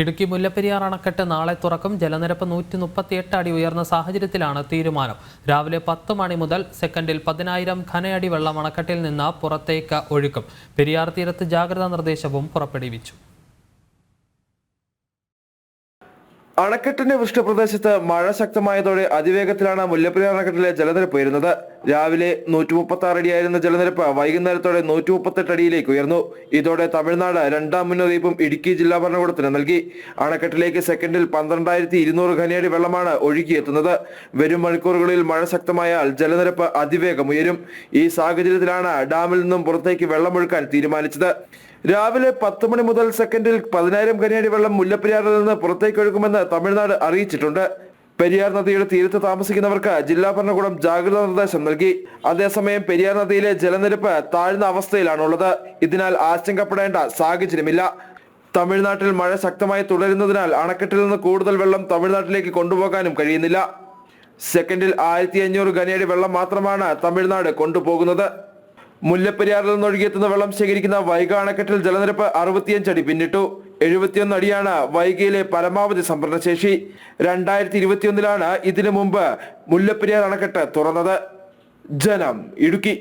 ഇടുക്കി മുല്ലപ്പെരിയാർ അണക്കെട്ട് നാളെ തുറക്കും. ജലനിരപ്പ് നൂറ്റി മുപ്പത്തിയെട്ട് അടി ഉയർന്ന സാഹചര്യത്തിലാണ് തീരുമാനം. രാവിലെ പത്ത് മണി മുതൽ സെക്കൻഡിൽ പതിനായിരം ഘനയടി വെള്ളം അണക്കെട്ടിൽ നിന്ന് പുറത്തേക്ക് ഒഴുക്കും. പെരിയാർ തീരത്ത് ജാഗ്രതാ നിർദ്ദേശവും പുറപ്പെടുവിച്ചു. അണക്കെട്ടിന്റെ വൃഷ്ടിപ്രദേശത്ത് മഴ ശക്തമായതോടെ അതിവേഗത്തിലാണ് മുല്ലപ്പെരിയാർ അണക്കെട്ടിലെ ജലനിരപ്പ് ഉയരുന്നത്. രാവിലെ നൂറ്റി മുപ്പത്തി ആറ് അടിയായിരുന്ന ജലനിരപ്പ് വൈകുന്നേരത്തോടെ നൂറ്റി മുപ്പത്തെട്ട് അടിയിലേക്ക് ഉയർന്നു. ഇതോടെ തമിഴ്നാട് രണ്ടാം മുന്നറിയിപ്പും ഇടുക്കി ജില്ലാ ഭരണകൂടത്തിന് നൽകി. അണക്കെട്ടിലേക്ക് സെക്കൻഡിൽ പന്ത്രണ്ടായിരത്തി ഇരുന്നൂറ് ഘനയടി വെള്ളമാണ് ഒഴുകിയെത്തുന്നത്. വരും മണിക്കൂറുകളിൽ മഴ ശക്തമായാൽ ജലനിരപ്പ് അതിവേഗം ഉയരും. ഈ സാഹചര്യത്തിലാണ് ഡാമിൽ നിന്നും പുറത്തേക്ക് വെള്ളമൊഴുക്കാൻ തീരുമാനിച്ചത്. രാവിലെ പത്ത് മണി മുതൽ സെക്കൻഡിൽ പതിനായിരം കനിയടി വെള്ളം മുല്ലപ്പെരിയാറിൽ നിന്ന് പുറത്തേക്ക് ഒഴുകുമെന്ന് തമിഴ്നാട് അറിയിച്ചിട്ടുണ്ട്. പെരിയാർ നദിയുടെ തീരത്ത് താമസിക്കുന്നവർക്ക് ജില്ലാ ഭരണകൂടം ജാഗ്രതാ നിർദ്ദേശം നൽകി. അതേസമയം പെരിയാർ നദിയിലെ ജലനിരപ്പ് താഴ്ന്ന അവസ്ഥയിലാണുള്ളത്. ഇതിനാൽ ആശങ്കപ്പെടേണ്ട സാഹചര്യമില്ല. തമിഴ്നാട്ടിൽ മഴ ശക്തമായി തുടരുന്നതിനാൽ അണക്കെട്ടിൽ നിന്ന് കൂടുതൽ വെള്ളം തമിഴ്നാട്ടിലേക്ക് കൊണ്ടുപോകാനും കഴിയുന്നില്ല. സെക്കൻഡിൽ ആയിരത്തി അഞ്ഞൂറ് ഘനയടി വെള്ളം മാത്രമാണ് തമിഴ്നാട് കൊണ്ടുപോകുന്നത്. മുല്ലപ്പെരിയാറിൽ നിന്ന് ഒഴുകിയെത്തുന്ന വെള്ളം ശേഖരിക്കുന്ന വൈഗ അണക്കെട്ടിൽ ജലനിരപ്പ് അറുപത്തിയഞ്ച് അടി പിന്നിട്ടു. എഴുപത്തിയൊന്ന് അടിയാണ് വൈഗയിലെ പരമാവധി സംഭരണശേഷി. രണ്ടായിരത്തി ഇരുപത്തിയൊന്നിലാണ് ഇതിനു മുമ്പ് മുല്ലപ്പെരിയാർ അണക്കെട്ട് തുറന്നത്. ജനം ഇടുക്കി.